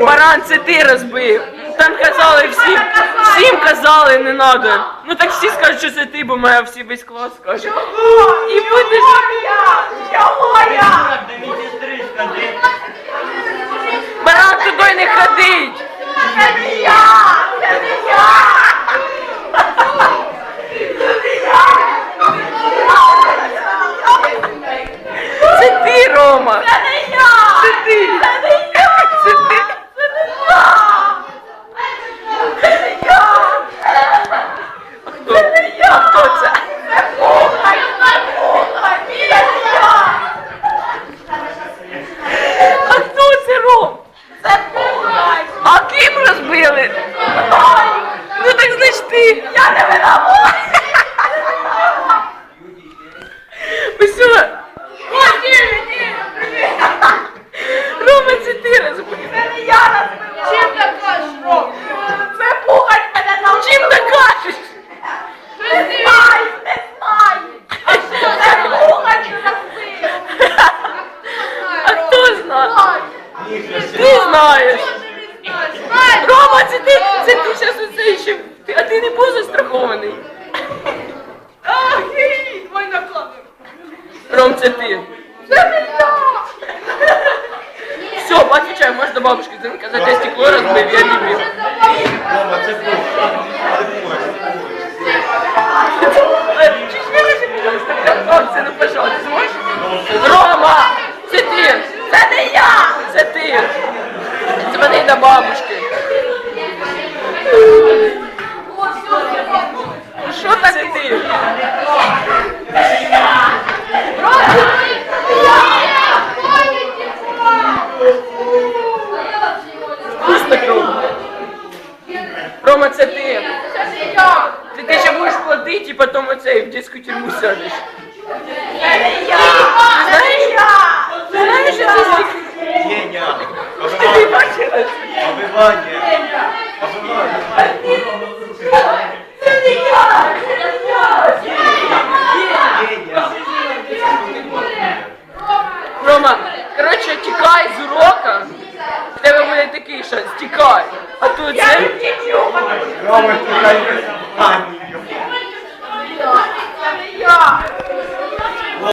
Баран, це ти розбив. Там казали всім, всім казали, не надо. Ну так всі скажуть, що це ти, бо моя всі весь клас скаже. І буде Чого я? Медсестри сходи. Баран туди не ходить. Це не я! Це не я! Це ти, Рома. Це не я! Це ти. Це не я! Це ти. Це не я! Це не я! Хто? А хто це? Це пухай! Це пухай! Це не я! А хто це, Ром? Це пухай! А ким розбили? Ну так значить ти. Я не винувата! Усе. Рома, це ти розбив. Це не я розбила! Чим докажеш, Ром? Це пухай мене навчив! Чим докажеш? Не знай! Не знай! Це пухай розбив! А хто знає? Ти знаєш. Рома, це ти, це ти зараз оце ще, а ти не був застрахований. Ром, це ти. Це не я! Все, отвечай, можеш до бабушки дзвонити, казати, я стекло розбив, я любив. Рома, це це ну, пожалуйста, зможеш? Рома, це ти. Це не я! Це ти. Дзвони до бабушки. Що так це ти? Вкусно Рома. Рома, це ти. Не! Ти, ти ще будеш платити і потім оцей в дитячу тюрму сядеш. Це не я! Це не я! Знаєш, це бачила? Обивання. Обивання. Яка є? Ані. Це я.